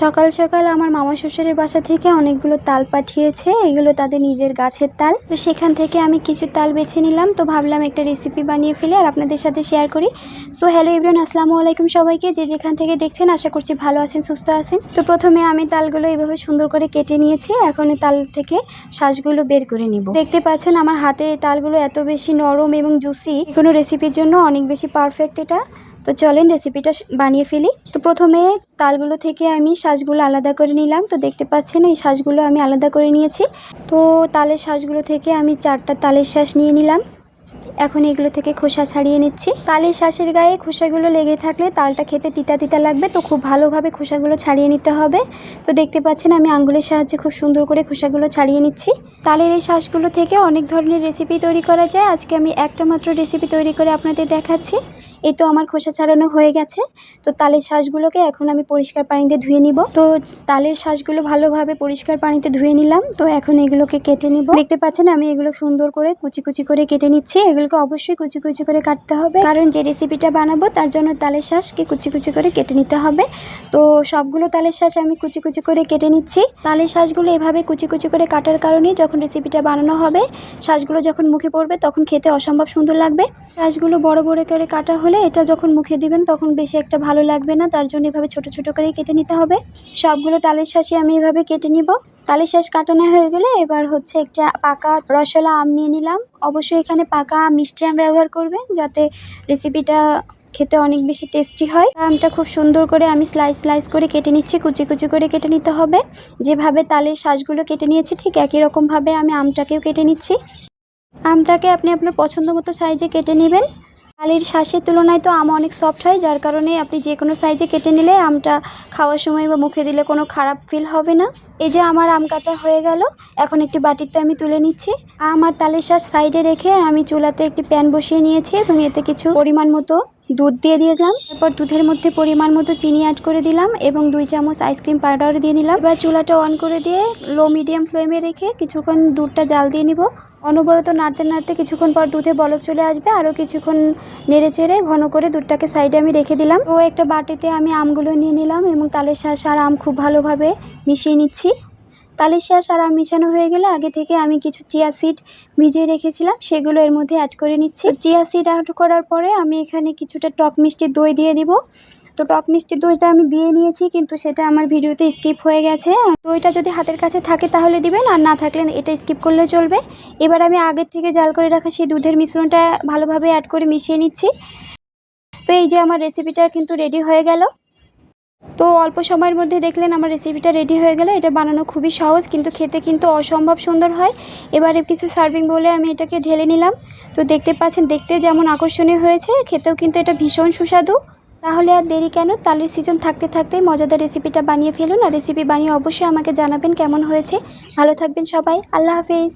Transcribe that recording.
সকাল সকাল আমার মামা শ্বশুরের বাসা থেকে অনেকগুলো তাল পাঠিয়েছে, এগুলো তাদের নিজের গাছের তাল। তো সেখান থেকে আমি কিছু তাল বেছে নিলাম, তো ভাবলাম একটা রেসিপি বানিয়ে ফেলে আর আপনাদের সাথে শেয়ার করি। সো হ্যালো ইব্রান আসসালামু আলাইকুম সবাইকে। যে যেখান থেকে দেখছেন, আশা করছি ভালো আছেন, সুস্থ আছেন। তো প্রথমে আমি তালগুলো এইভাবে সুন্দর করে কেটে নিয়েছি, এখন তাল থেকে শ্বাসগুলো বের করে নিব। দেখতে পাচ্ছেন আমার হাতের এই তালগুলো এত বেশি নরম এবং জুসি কোনো রেসিপির জন্য অনেক বেশি পারফেক্ট এটা। তো চলেন রেসিপিটা বানিয়ে ফেলি। তো প্রথমে তালগুলো থেকে আমি শ্বাসগুলো আলাদা করে নিলাম। তো দেখতে পাচ্ছেন এই শ্বাসগুলো আমি আলাদা করে নিয়েছি। তো তালের শ্বাসগুলো থেকে আমি চারটা তালের শ্বাস নিয়ে নিলাম। এখন এগুলো থেকে খোসা ছাড়িয়ে নিচ্ছি। তালের শ্বাসের গায়ে খোসাগুলো লেগে থাকলে তালটা খেতে তিতা তিতা লাগবে, তো খুব ভালোভাবে খোসাগুলো ছাড়িয়ে নিতে হবে। তো দেখতে পাচ্ছেন আমি আঙ্গুলের সাহায্যে খুব সুন্দর করে খোসাগুলো ছাড়িয়ে নিচ্ছি। তালের এই শ্বাসগুলো থেকে অনেক ধরনের রেসিপি তৈরি করা যায়। আজকে আমি একটা মাত্র রেসিপি তৈরি করে আপনাদের দেখাচ্ছি। এই তো আমার খোসা ছাড়ানো হয়ে গেছে। তো তালের শ্বাসগুলোকে এখন আমি পরিষ্কার পানিতে ধুয়ে নিব। তো তালের শ্বাসগুলো ভালোভাবে পরিষ্কার পানিতে ধুয়ে নিলাম। তো এখন এগুলোকে কেটে নিব। দেখতে পাচ্ছেন আমি এগুলো সুন্দর করে কুচি কুচি করে কেটে নিচ্ছি। এগুলোকে অবশ্যই কুচি কুচি করে কাটতে হবে। কারণ যে রেসিপিটা বানাবো, তার জন্য তালের শাঁসকে কুচি কুচি করে কেটে নিতে হবে। তো সবগুলো তালের শাঁস আমি কুচি কুচি করে কেটে নিচ্ছি। তালের শাঁসগুলো এভাবে কুচি কুচি করে কাটার কারণে যখন রেসিপিটা বানানো হবে, শাঁসগুলো যখন মুখে পড়বে, তখন খেতে অসম্ভব সুন্দর লাগবে। শাঁসগুলো বড় বড় করে কাটা হলে এটা যখন মুখে দিবেন, তখন বেশি একটা ভালো লাগবে না। তার জন্য এভাবে ছোট ছোট করে কেটে নিতে হবে। সবগুলো তালের শ্বাসই আমি এভাবে কেটে নিব। তালের শ্বাস কাটানো হয়ে গেলে এবার হচ্ছে একটা পাকা রসলা আম নিয়ে নিলাম। অবশ্যই এখানে পাকা মিষ্টি আম ব্যবহার করবেন যাতে রেসিপিটা খেতে অনেক বেশি টেস্টি হয়। আমটা খুব সুন্দর করে আমি স্লাইস স্লাইস করে কেটে নিচ্ছি, কুচি কুচি করে কেটে নিতে হবে। যেভাবে তালের শ্বাসগুলো কেটে নিয়েছি ঠিক একই রকমভাবে আমি আমটাকেও কেটে নিচ্ছি। আমটাকে আপনি আপনার পছন্দ মতো সাইজে কেটে নেবেন। তালের শ্বাসের তুলনায় তো আম অনেক সফট হয়, যার কারণে আপনি যে কোনো সাইজে কেটে নিলে আমটা খাওয়ার সময় বা মুখে দিলে কোনো খারাপ ফিল হবে না। এই যে আমার আম কাটা হয়ে গেল, এখন একটি বাটিতে আমি তুলে নিচ্ছি। আমার তালের শ্বাস সাইডে রেখে আমি চুলাতে একটি প্যান বসিয়ে নিয়েছি এবং এতে কিছু পরিমাণ মতো দুধ দিয়ে দিলাম তারপর দুধের মধ্যে পরিমাণ মতো চিনি অ্যাড করে দিলাম এবং দুই চামচ আইসক্রিম পাউডার দিয়ে নিলাম। এবার চুলাটা অন করে দিয়ে লো মিডিয়াম ফ্লেমে রেখে কিছুক্ষণ দুধটা জাল দিয়ে নিব। অনবরত নাড়তে নাড়তে কিছুক্ষণ পর দুধে বলক চলে আসবে। আরও কিছুক্ষণ নেড়ে চেড়ে ঘন করে দুধটাকে সাইডে আমি রেখে দিলাম। ও একটা বাটিতে আমি আমগুলো নিয়ে নিলাম এবং তালের শ্বাস আর আম খুব ভালোভাবে মিশিয়ে নিচ্ছি। তালের শাঁস আর আম মিশানো হয়ে গেলে আগে থেকে আমি কিছু চিয়া সিড ভিজিয়ে রেখেছিলাম, সেগুলো এর মধ্যে অ্যাড করে নিচ্ছি। চিয়া সিড অ্যাড করার পরে আমি এখানে কিছুটা টক মিষ্টি দই দিয়ে দিব। তো টক মিষ্টি দইটা আমি দিয়ে নিয়েছি, কিন্তু সেটা আমার ভিডিওতে স্কিপ হয়ে গেছে। দইটা যদি হাতের কাছে থাকে তাহলে দিবেন, আর না থাকলে এটা স্কিপ করলে চলবে। এবার আমি আগের থেকে জাল করে রাখা সেই দুধের মিশ্রণটা ভালোভাবে অ্যাড করে মিশিয়ে নিচ্ছি। তো এই যে আমার রেসিপিটা কিন্তু রেডি হয়ে গেল। তো অল্প সময়ের মধ্যে দেখলেন আমার রেসিপিটা রেডি হয়ে গেল। এটা বানানো খুবই সহজ, কিন্তু খেতে কিন্তু অসম্ভব সুন্দর হয়। এবারে কিছু সার্ভিং বলে আমি এটাকে ঢেলে নিলাম। তো দেখতে পাচ্ছেন, দেখতে যেমন আকর্ষণীয় হয়েছে, খেতেও কিন্তু এটা ভীষণ সুস্বাদু। তাহলে আর দেরি কেন? তালের সিজন থাকতে থাকতে মজাদার রেসিপিটা বানিয়ে ফেলুন। আর রেসিপি বানিয়ে অবশ্যই আমাকে জানাবেন কেমন হয়েছে। ভালো থাকবেন সবাই। আল্লাহ হাফেজ।